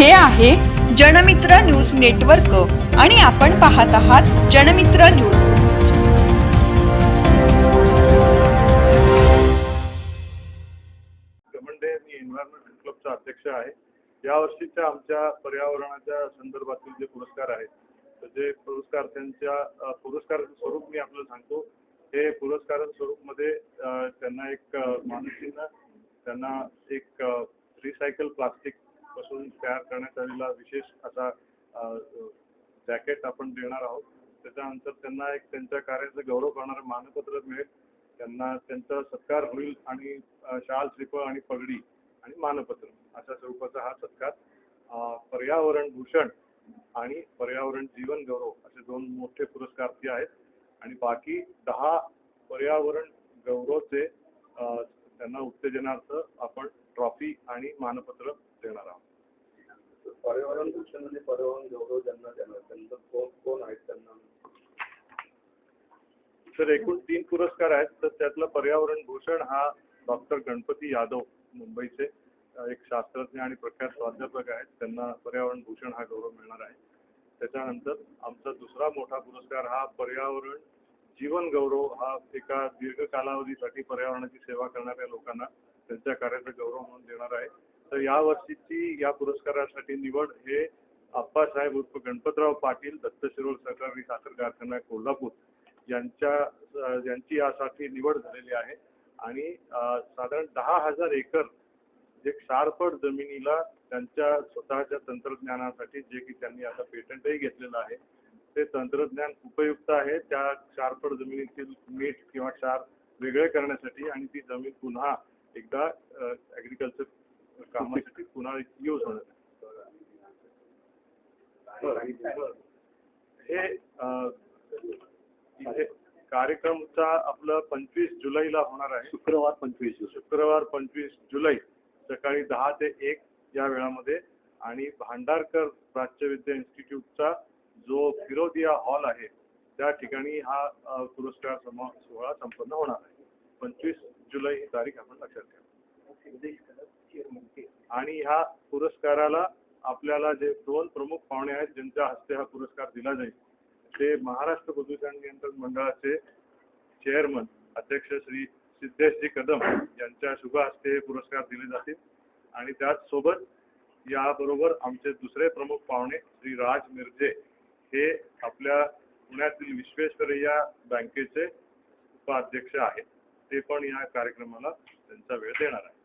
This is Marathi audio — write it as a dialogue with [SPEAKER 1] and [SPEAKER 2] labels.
[SPEAKER 1] हे आहे जनमित्र न्यूज नेटवर्क आणि आपण पाहत आहात जनमित्र न्यूज.
[SPEAKER 2] गमंडे मी एन्व्हायरमेंट क्लबचा अध्यक्ष आहे. या वर्षीच्या आमच्या पर्यावरणाच्या संदर्भातील जे पुरस्कार आहेत तर जे पुरस्कार त्यांच्या अ, पुरस्काराचं स्वरूप मी आपल्याला सांगतो. हे पुरस्कार स्वरूपमध्ये त्यांना एक अ, त्यांना एक रिसायकल प्लास्टिक पासून तयार करण्यात आलेला विशेष असा जॅकेट आपण देणार आहोत. त्याच्यानंतर त्यांना एक त्यांच्या कार्याचा गौरव करणारं मानपत्र मिळेल. त्यांना त्यांचा सत्कार होईल आणि शाल श्रीफळ आणि पगडी आणि मानपत्र अशा स्वरूपाचा हा सत्कार. पर्यावरण भूषण आणि पर्यावरण जीवन गौरव असे दोन मोठे पुरस्कार ते आहेत. आणि बाकी दहा पर्यावरण गौरवचे त्यांना उत्तेजनार्थ आपण ट्रॉफी आणि मानपत्र देणार आहोत.
[SPEAKER 3] पर्यावरण भूषण आणि पर्यावरण गौरव ज्यांना देणार त्यांचं कोण कोण आहेत त्यांना?
[SPEAKER 2] तर एकूण तीन पुरस्कार आहेत तर त्यातलं पर्यावरण भूषण हा डॉक्टर गणपती यादव मुंबईचे एक शास्त्रज्ञ आणि प्रख्यात प्राध्यापक आहेत. त्यांना पर्यावरण भूषण हा गौरव मिळणार आहे. त्याच्यानंतर आमचा दुसरा मोठा पुरस्कार हा पर्यावरण जीवन गौरव हा एका दीर्घ कालावधीसाठी पर्यावरणाची सेवा करणाऱ्या लोकांना त्यांच्या कार्याचा गौरव म्हणून देणार आहे. तर या वर्षीची या पुरस्कारासाठी निवड हे आप्पासाहेब उर्फ गणपतराव पाटील दत्त शिरोळ सहकारी साखर कारखाना कोल्हापूर यांच्या यांची यासाठी निवड झालेली आहे. आणि साधारण दहा हजार एकर जे क्षारपड जमिनीला त्यांच्या स्वतःच्या तंत्रज्ञानासाठी जे की त्यांनी आता पेटंटही घेतलेलं आहे. ते तंत्रज्ञान उपयुक्त आहे. त्या क्षारपड जमिनीतील मीठ किंवा क्षार वेगळे करण्यासाठी आणि ती जमीन पुन्हा एकदा ॲग्रिकल्चर कामासाठी पुन्हा यूज होणार हे कार्यक्रमचा आपलं पंचवीस जुलैला होणार आहे.
[SPEAKER 3] शुक्रवार पंचवीस
[SPEAKER 2] शुक्रवार पंचवीस जुलै सकाळी दहा ते एक या वेळामध्ये. आणि भांडारकर प्राच्यविद्या इन्स्टिट्यूटचा जो फिरोदिया हॉल आहे त्या ठिकाणी हा पुरस्कार समा सोहळा संपन्न होणार आहे. पंचवीस जुलै ही तारीख आपण लक्षात ठेवा. आणि ह्या पुरस्काराला आपल्याला जे दोन प्रमुख पाहुणे आहेत ज्यांच्या हस्ते हा पुरस्कार दिला जाईल ते महाराष्ट्र प्रदूषण नियंत्रण मंडळाचे चेअरमन अध्यक्ष श्री सिद्धेशजी कदम यांच्या शुभ हस्ते पुरस्कार दिले जातील. आणि त्याचसोबत याबरोबर आमचे दुसरे प्रमुख पाहुणे श्री राज मिरजे हे आपल्या पुण्यातील विश्वेश्वरय्या बँकेचे उपाध्यक्ष आहेत. ते पण या कार्यक्रमाला त्यांचा वेळ देणार आहे